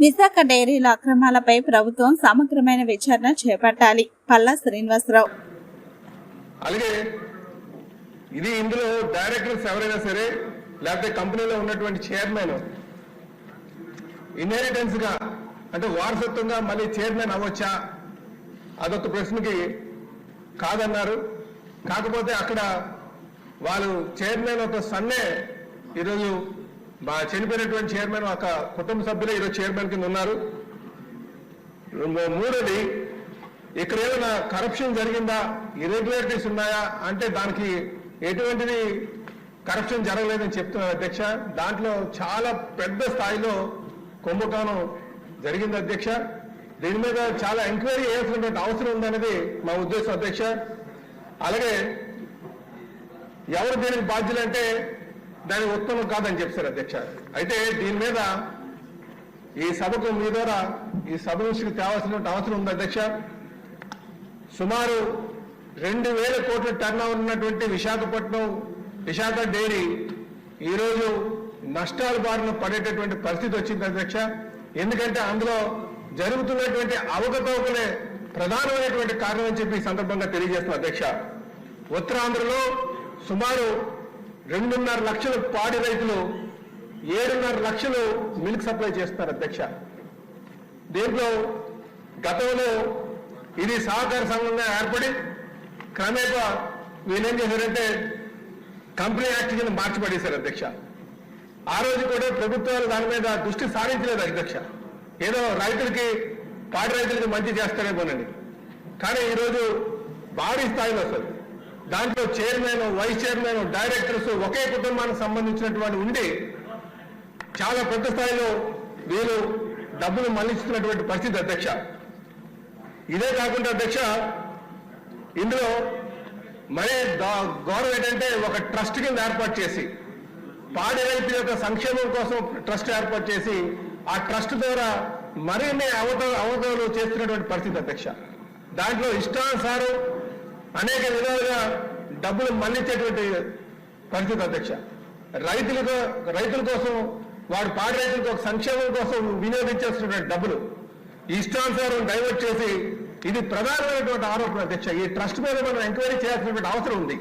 విశాఖ డైరీల అక్రమాలపై ప్రభుత్వం సమగ్రమైన విచారణ చేపట్టాలి. పల్లా శ్రీనివాసరావు. అలాగే ఇది ఇందులో డైరెక్టర్స్ ఎవరైనా సరే లేకపోతే కంపెనీలో ఉన్నటువంటి చైర్మన్ ఇన్హెరిటెన్స్గా అంటే వారసత్వంగా మళ్ళీ చైర్మన్ అవ్వచ్చా? అదొక ప్రశ్నకి కాదన్నారు. కాకపోతే అక్కడ వాళ్ళు చైర్మన్ ఒక సన్నే ఈరోజు మా చనిపోయినటువంటి చైర్మన్ ఒక కుటుంబ సభ్యులు ఈరోజు చైర్మన్ కింద ఉన్నారు. మూడోది ఇక్కడ ఏమైనా కరప్షన్ జరిగిందా? ఇరెగ్యులారిటీస్ ఉన్నాయా? అంటే దానికి ఎటువంటిది కరప్షన్ జరగలేదని చెప్తున్నారు అధ్యక్ష. దాంట్లో చాలా పెద్ద స్థాయిలో కుంభకోణం జరిగింది అధ్యక్ష. దీని మీద చాలా ఎంక్వైరీ చేయాల్సినటువంటి అవసరం ఉందనేది మా ఉద్దేశం అధ్యక్ష. అలాగే ఎవరు దీనికి బాధ్యులంటే దాని ఉత్తమం కాదని చెప్తారు అధ్యక్ష. అయితే దీని మీద ఈ సభకు మీ ద్వారా ఈ సభ దృష్టికి తేవాల్సిన అవసరం ఉంది అధ్యక్ష. సుమారు రెండు వేల కోట్ల టర్న్ ఉన్నటువంటి విశాఖపట్నం విశాఖ డైరీ ఈరోజు నష్టాల బారిన పడేటటువంటి పరిస్థితి వచ్చింది అధ్యక్ష. ఎందుకంటే అందులో జరుగుతున్నటువంటి అవకతవకలే ప్రధానమైనటువంటి కారణం అని చెప్పి ఈ సందర్భంగా తెలియజేస్తున్న అధ్యక్ష. ఉత్తరాంధ్రలో సుమారు రెండున్నర లక్షలు పాడి రైతులు ఏడున్నర లక్షలు మిల్క్ సప్లై చేస్తున్నారు అధ్యక్ష. దీంట్లో గతంలో ఇది సహకార సంఘంగా ఏర్పడి క్రమేపా వీళ్ళేం చేశారంటే కంపెనీ యాక్ట్ కింద మార్చిపడేశారు అధ్యక్ష. ఆ రోజు కూడా ప్రభుత్వాలు దాని మీద దృష్టి సారించలేదు అధ్యక్ష. ఏదో రైతులకి పాడి రైతులకి మంచి చేస్తారేమోనండి. కానీ ఈరోజు భారీ స్థాయిలో అసలు. దాంట్లో చైర్మన్ వైస్ చైర్మన్ డైరెక్టర్స్ ఒకే కుటుంబానికి సంబంధించినటువంటి ఉండి చాలా పెద్ద స్థాయిలో వీరు డబ్బులు మళ్ళిస్తున్నటువంటి పరిస్థితి అధ్యక్ష. ఇదే కాకుండా అధ్యక్ష ఇందులో మరే గౌరవం ఏంటంటే ఒక ట్రస్ట్ కింద ఏర్పాటు చేసి పాడి రైతుల యొక్క సంక్షేమం కోసం ట్రస్ట్ ఏర్పాటు చేసి ఆ ట్రస్ట్ ద్వారా మరిన్ని అవత అవతలు చేస్తున్నటువంటి పరిస్థితి అధ్యక్ష. దాంట్లో ఇష్టానుసారం అనేక విధాలుగా డబ్బులు మళ్ళించేటువంటి పరిస్థితి అధ్యక్ష. రైతులకు రైతుల కోసం వాడు పాడి రైతులకు ఒక సంక్షేమం కోసం వినియోగించేస్తున్నటువంటి డబ్బులు ఇష్టానుసారం డైవర్ట్ చేసి ఇది ప్రధానమైనటువంటి ఆరోపణ అధ్యక్ష. ఈ ట్రస్ట్ మీద మనం ఎంక్వైరీ చేయాల్సినటువంటి అవసరం ఉంది.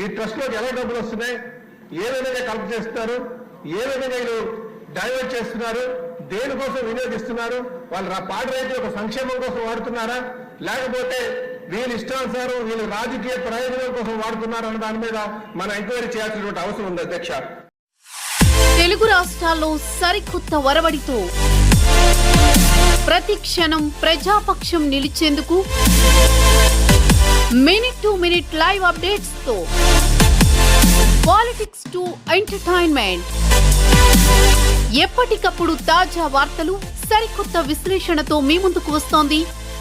ఈ ట్రస్ట్లోకి ఎలా డబ్బులు వస్తున్నాయి? ఏ విధంగా కలెక్ట్ చేస్తున్నారు? ఏ విధంగా వీళ్ళు డైవర్ట్ చేస్తున్నారు? దేనికోసం వినియోగిస్తున్నారు? వాళ్ళు పాడి రైతుల యొక్క సంక్షేమం కోసం వాడుతున్నారా? లేకపోతే వీళ్ళు ఇష్టానుసారం వీళ్ళు రాజకీయ ప్రయోజనం కోసం వాడుతున్నారా అన్న దాని మీద మనం ఎంక్వైరీ చేయాల్సినటువంటి అవసరం ఉంది అధ్యక్ష. తెలుగు రాష్ట్రాల్లో సరికొత్త వరవడితో ప్రతి క్షణం ప్రజాపక్షం నిలిచేందుకు మినిట్ టు మినిట్ లైవ్ అప్డేట్స్తో పాలిటిక్స్ టు ఎంటర్టైన్మెంట్. ఎప్పటికప్పుడు తాజా వార్తలు సరికొత్త విశ్లేషణతో మీ ముందుకు వస్తోంది